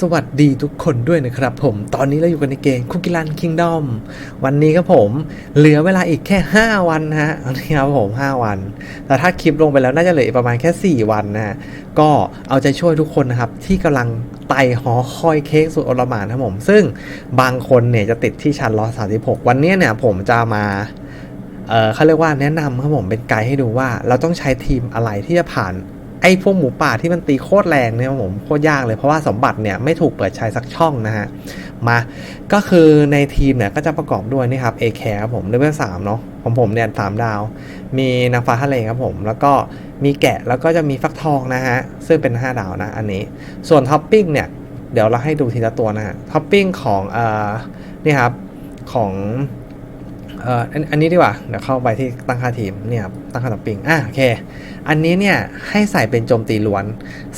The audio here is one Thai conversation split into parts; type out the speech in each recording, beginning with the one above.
สวัสดีทุกคนด้วยนะครับผม ตอนนี้เราอยู่กันในเกมคุกกี้รันคิงดอมวันนี้ครับผมเหลือเวลาอีกแค่ 5 วันนะฮะนี่ครับผม 5 วัน แต่ถ้าคลิปลงไปแล้วน่าจะเหลือประมาณแค่ 4 วันนะฮะก็เอาใจช่วยทุกคนนะครับ ที่กำลังไต่หอคอยเค้กสุดอลหมานะครับผม ซึ่งบางคนเนี่ยจะติดที่ชั้นรอ36วันนี้เนี่ยผมจะมาเอ่อเขาเรียกว่าแนะนำครับผมเป็นไกด์ให้ดูว่า เราต้องใช้ทีมอะไรที่จะผ่าน ไอ้พวกหมูป่าที่มันตีโคตรแรงเนี่ยผมโคตรยากเลยเพราะว่าสมบัติเนี่ยไม่ถูกเปิดใช้สักช่องนะฮะมาก็คือในทีมเนี่ยก็จะประกอบด้วยนี่ครับเอแคครับผมเลเวลสามเนาะของผมเนี่ยสามดาว มีนางฟ้าทะเลครับผมแล้วก็มีแกะแล้วก็จะมีฟักทองนะฮะซึ่งเป็น 5 ดาวนะอันนี้ ส่วนท็อปปิ้งเนี่ยเดี๋ยวเราให้ดูทีละตัวนะฮะท็อปปิ้งของเอ่อนี่ครับของ เอ่ออันนี้ดีกว่า เดี๋ยวเข้าไปที่ตั้งค่าทีมเนี่ยตั้งค่าท็อปปิ้งอะโอเค อันนี้เนี่ยให้ใส่เป็นโจมตีล้วน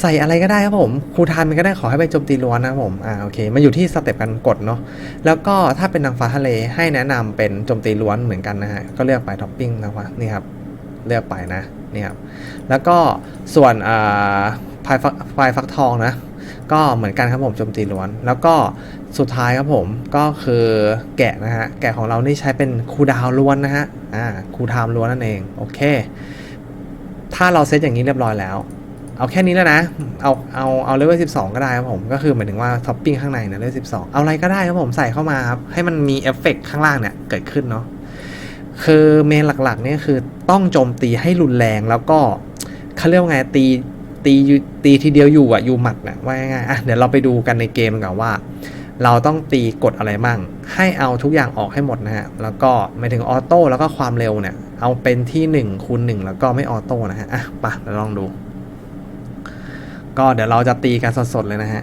ใส่อะไรก็ได้ครับผมครูทานมันก็ได้ขอให้เป็นโจมตีล้วนนะผมอ่าโอเคมันอยู่ที่สเต็ปการกดเนาะแล้วก็ถ้าเป็นนางฟ้าทะเลให้แนะนำเป็นโจมตีล้วนเหมือนกันนะฮะก็เลือกไปท็อปปิ้งนะครับนี่ครับเลือกไปนะนี่ครับแล้วก็ส่วนอ่าพายฟักพายฟักทองนะก็เหมือนกันครับผมโจมตีล้วน แล้วก็ สุดท้ายครับผมก็คือแกะนะฮะ แกะของเรานี่ใช้เป็นคูดาวล้วนนะฮะ อ่าคูไทม์ล้วนนั่นเอง โอเค ถ้าเราเซตอย่างนี้เรียบร้อยแล้ว เอาแค่นี้แล้วนะ เอาเอาเอาเลเวล12ก็ได้ครับผม ก็คือหมายถึงว่าท็อปปิ้งข้างในเนี่ยเลเวล12เอาอะไรก็ได้ครับผมใส่เข้ามาครับ ให้มันมีเอฟเฟกต์ข้างล่างเนี่ยเกิดขึ้นเนาะ คือเมนหลักๆเนี่ยคือต้องโจมตีให้รุนแรงแล้วก็เขาเรียกว่าไงตีตีตีทีเดียวอยู่อะอยู่หมัดนะว่าง่ายๆอะเดี๋ยวเราไปดูกันในเกมกันว่า เราต้องตีกดอะไรมั่ง ให้เอาทุกอย่างออกให้หมดนะฮะ แล้วก็หมาถึงออโต้แล้วก็ความเร็วเนี่ย เอาเป็นที่1คูณ1แล้วก็ไม่ออโต้นะฮะ อะไปะเราลองดู ก็เดี๋ยวเราจะตีกันสดๆเลยนะฮะ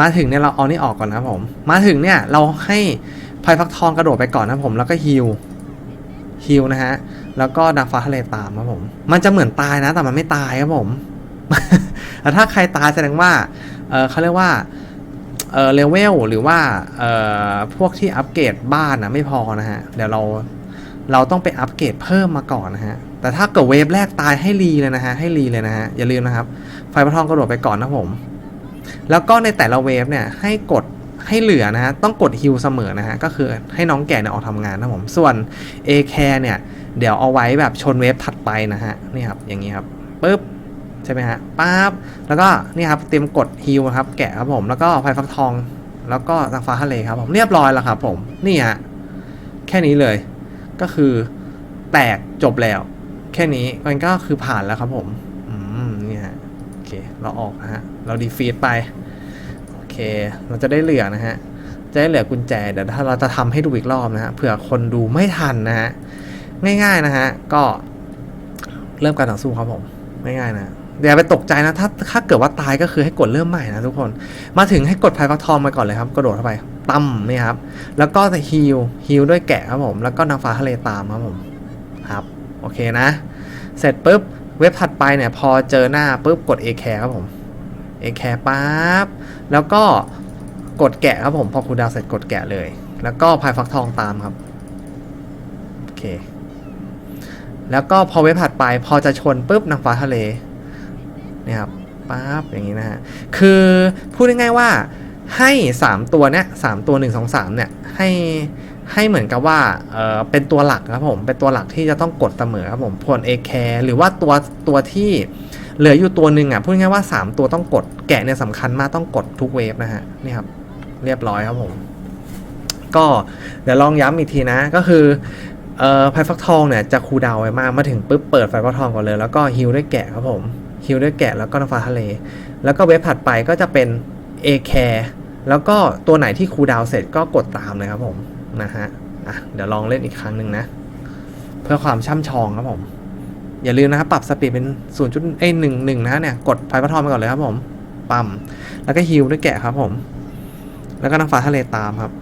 มาถึงเนี่ยเราเอานี่ออกก่อนนะครับผม มาถึงเนี่ยเราให้พายฟักทองกระโดดไปก่อนนะผมแล้วก็ฮิลฮิลนะฮะ แล้วก็ดังฟ้าทะเลตามครับผม มันจะเหมือนตายนะ แต่มันไม่ตายครับผม แต่ถ้าใครตายแสดงว่า เออเขาเรียกว่า เออเลเวลหรือว่าเอ่อพวกที่อัปเกรดบ้านนะไม่พอนะฮะ เดี๋ยวเราเราต้องไปอัปเกรดเพิ่มมาก่อนนะฮะ แต่ถ้าเกิดเวฟแรกตายให้รีเลยนะฮะให้รีเลยนะฮะ อย่าลืมนะครับ ไฟประทองกระโดดไปก่อนนะผม แล้วก็ในแต่ละเวฟเนี่ยให้กดให้เหลือนะฮะ ต้องกดฮิลเสมอนะฮะ ก็คือให้น้องแก่เนี่ยออกทำงานนะผม ส่วน A c a r e เนี่ย เดี๋ยวเอาไว้แบบชนเวฟถัดไปนะฮะ นี่ครับ อย่างนี้ครับปึ๊บ ช่ไหมฮะปั๊บแล้วก็นี่ครับเตรียมกดฮิลครับแกะครับผมแล้วก็ไฟฟักทอง แล้วก็นางฟ้าทะเลครับผมเรียบร้อยแล้วครับผมนี่ฮะแค่นี้เลย ก็คือแตกจบแล้ว แค่นี้มันก็คือผ่านแล้วครับผมอืมนี่ฮะโอเคเราออกนะฮะเราดีฟีดไปโอเค เราจะได้เหลือนะฮะจะได้เหลือกุญแจเดี๋ยวถ้าเราจะทำให้ดูอีกรอบนะฮะเผื่อคนดูไม่ทันนะฮะง่ายๆนะฮะก็เริ่มการต่อสู้ครับผมไม่ง่ายนะ อย่าไปตกใจนะ ถ้าถ้าเกิดว่าตายก็คือให้กดเริ่มใหม่นะทุกคน มาถึงให้กดไฟฟักทองมาก่อนเลยครับ กระโดดเข้าไปตั้มนี่ครับ แล้วก็จะฮิลฮิลด้วยแกะครับผม แล้วก็นางฟ้าทะเลตามครับผม ครับ โอเคนะ เสร็จปุ๊บ เว็บถัดไปเนี่ยพอเจอหน้าปุ๊บกด A c a r e ครับผม A c a r e ปั๊บ แล้วก็กดแกะครับผม พอคูดาวเสร็จกดแกะเลย แล้วก็พายฟักทองตามครับ โอเค แล้วก็พอเว็บถัดไปพอจะชนปุ๊บนางฟ้าทะเล นี่ยครับปั๊บอย่างนี้นะฮะคือพูดง่ายๆว่าให้ 3 ตัวเนี้ยสามตัว 1 2 3เนี่ยให้ให้เหมือนกับว่าเออเป็นตัวหลักครับผม เป็นตัวหลักที่จะต้องกดเสมอครับผมพวนเอแคร์หรือว่าตัวตัวที่เหลืออยู่ตัวหนึ่งอะพูดง่ายว่า 3 ตัวต้องกดแกะเนี่ยสำคัญมากต้องกดทุกเวฟนะฮะนี่ครับเรียบร้อยครับผม ก็เดี๋ยวลองย้ำอีกทีนะก็คือเอ่อไฟฟักทองเนี่ยจะคูดาวไว้มากมาถึงปุ๊บเปิดไฟฟักทองก่อนเลย แล้วก็ฮิลด้วยแกะครับผม ฮิลด้วยแกะแล้วก็น้ำฟ้าทะเล แล้วก็เว็บถัดไปก็จะเป็น A care แล้วก็ตัวไหนที่คูดาวเสร็จก็กดตามเลยครับผมนะฮะอะเดี๋ยวลองเล่นอีกครั้งหนึ่งนะ เพื่อความช่ำชองครับผม อย่าลืมนะครับปรับสปีดเป็น0จุดเอ้หนึ่งหนึ่งนะเนี่ยกดไฟพัทองไปก่อนเลยครับผมปั๊มแล้วก็ฮิลด้วยแกะครับผม แล้วก็น้ำฟ้าทะเลตามครับ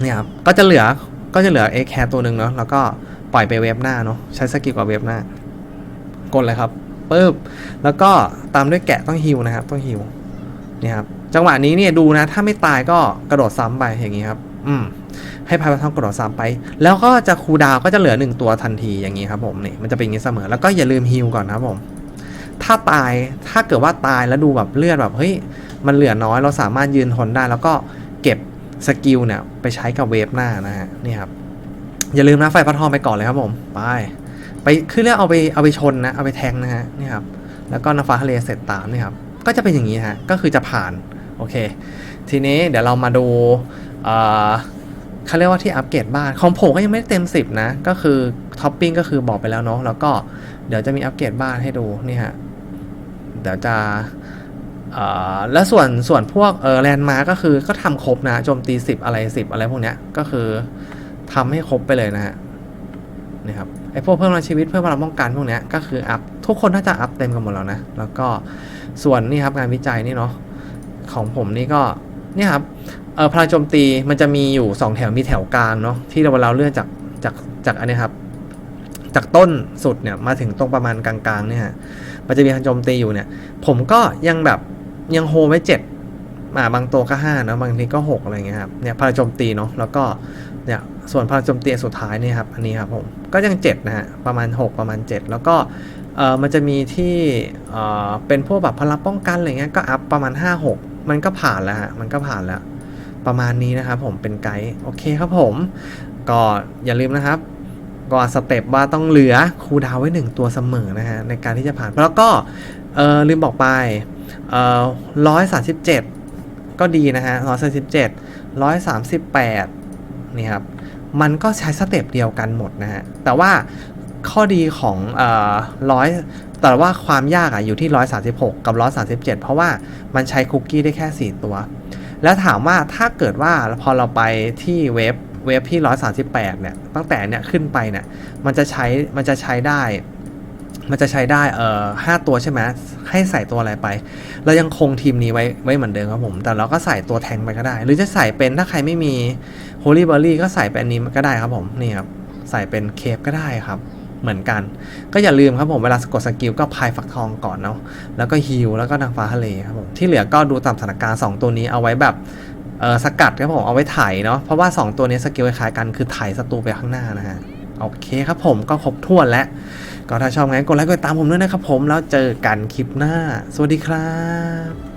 เนี่ยครับก็จะเหลือก็จะเหลือ A care ตัวหนึ่งเนาะแล้วก็ปล่อยไปเว็บหน้าเนาะใช้สกิลกับเว็บหน้ากดเลยครับ ปึ๊บแล้วก็ตามด้วยแกะต้องฮิวนะครับ ต้องฮิวนี่ครับจังหวะนี้เนี่ยดูนะ ถ้าไม่ตายก็กระโดดซ้ำไปอย่างนี้ครับอืมให้พายพัทองกระโดดซ้ำไป แล้วก็จะคูดาวก็จะเหลือหนึ่งตัวทันทีอย่างนี้ครับผมนี่มันจะเป็นอย่างนี้เสมอแล้วก็อย่าลืมฮิวก่อนนะครับผม ถ้าตายถ้าเกิดว่าตายแล้วดูแบบเลือดแบบเฮ้ยมันเหลือน้อยเราสามารถยืนทนได้ แล้วก็เก็บสกิลเนี่ยไปใช้กับเวฟหน้านะฮะนี่ครับอย่าลืมนะไฟพัดทองไปก่อนเลยครับผมไป ไปคือเรียกเอาไปเอาไปชนนะเอาไปแทงนะฮะนี่ครับแล้วก็น้ำฟ้าทะเลเสร็จตามนี่ครับก็จะเป็นอย่างนี้ฮะก็คือจะผ่านโอเค ทีนี้เดี๋ยวเรามาดูเอ่อเขาเรียกว่าที่อัปเกรดบ้านของผมก็ยังไม่ได้เต็ม 10 นะ ก็คือท็อปปิ้งก็คือบอกไปแล้วเนาะแล้วก็เดี๋ยวจะมีอัปเกรดบ้านให้ดูนี่ฮะเดี๋ยวจะเอ่อแล้วส่วนส่วนพวกเออแลนด์มาร์ก็คือก็ทำครบนะโจมตี 10 อะไร 10 อะไรพวกเนี้ยก็คือทำให้ครบไปเลยนะฮะ นี่ครับไอพวกเพิ่มพลังชีวิตเพิ่มพลังป้องกันพวกนี้ก็คืออัพทุกคนน่าจะอัพเต็มกันหมดแล้วนะแล้วก็ส่วนนี่ครับงานวิจัยนี่เนาะของผมนี่ก็เนี่ยครับเออพลังโจมตีมันจะมีอยู่ 2 แถวมีแถวกลางเนาะที่เราเราเลื่อนจากจากจากอันนี้ครับจากต้นสุดเนี่ยมาถึงตรงประมาณกลางๆเนี่ยฮะมันจะมีพลังโจมตีอยู่เนี่ย ผมก็ยังแบบยังโฮไว้เจ็ดอ่าบางตัวก็ห้านะบางทีก็หกอะไรเงี้ยครับเนี่ยพลังโจมตีเนาะแล้วก็เนี่ย ส่วนพลังโจมตีสุดท้ายนี่ครับอันนี้ครับผมก็ยังเจ็ดนะฮะประมาณหกประมาณเจ็ดแล้วก็เออมันจะมีที่เออเป็นพวกแบบพลังป้องกันอะไรเงี้ยก็อัพประมาณ 5 6 มันก็ผ่านแล้วฮะมันก็ผ่านแล้ว ประมาณนี้นะครับผมเป็นไกด์โอเคครับผม ก็อย่าลืมนะครับก็สเต็ปว่าต้องเหลือคูดาวไว้ 1 ตัวเสมอนะฮะในการที่จะผ่านแล้วก็เออลืมบอกไปเออร้อยสามสิบเจ็ดก็ดีนะฮะร้อยสามสิบเจ็ดร้อยสามสิบแปดนี่ครับ มันก็ใช้สเต็ปเดียวกันหมดนะฮะ แต่ว่าข้อดีของร้อยแต่ว่าความยากอะอยู่ที่ 136 กับ 137 เพราะว่ามันใช้คุกกี้ได้แค่ 4 ตัว แล้วถามว่าถ้าเกิดว่าพอเราไปที่เว็บเว็บที่ 138 เนี่ย ตั้งแต่เนี่ยขึ้นไปเนี่ย มันจะใช้ มันจะใช้ได้ มันจะใช้ได้เอ่อห้าตัวใช่ไหมให้ใส่ตัวอะไรไป เรายังคงทีมนี้ไว้ไว้เหมือนเดิมครับผม แต่เราก็ใส่ตัวแทงไปก็ได้ หรือจะใส่เป็นถ้าใครไม่มี Holy b e r r y ก็ใส่เป็นนี้ก็ได้ครับผมนี่ครับใส่เป็นเคปก็ได้ครับเหมือนกัน ก็อย่าลืมครับผมเวลากดสกิลก็พายฝักทองก่อนเนาะแล้วก็ฮิลแล้วก็นางฟ้าทะเลครับผมที่เหลือก็ดูตามสถานการณ์2ตัวนี้เอาไว้แบบเออสกัดครับผมเอาไว้ไถ่ายเนาะเพราะว่า 2 ตัวนี้สกิลคล้ายกันคือไถ่ายศัตรูไปข้างหน้านะฮะ โอเคครับผมก็ครบถ้วนแล้ว ก็ถ้าชอบงั้นกดไลค์กดติดตามผมด้วยนะครับผมแล้วเจอกันคลิปหน้า สวัสดีครับ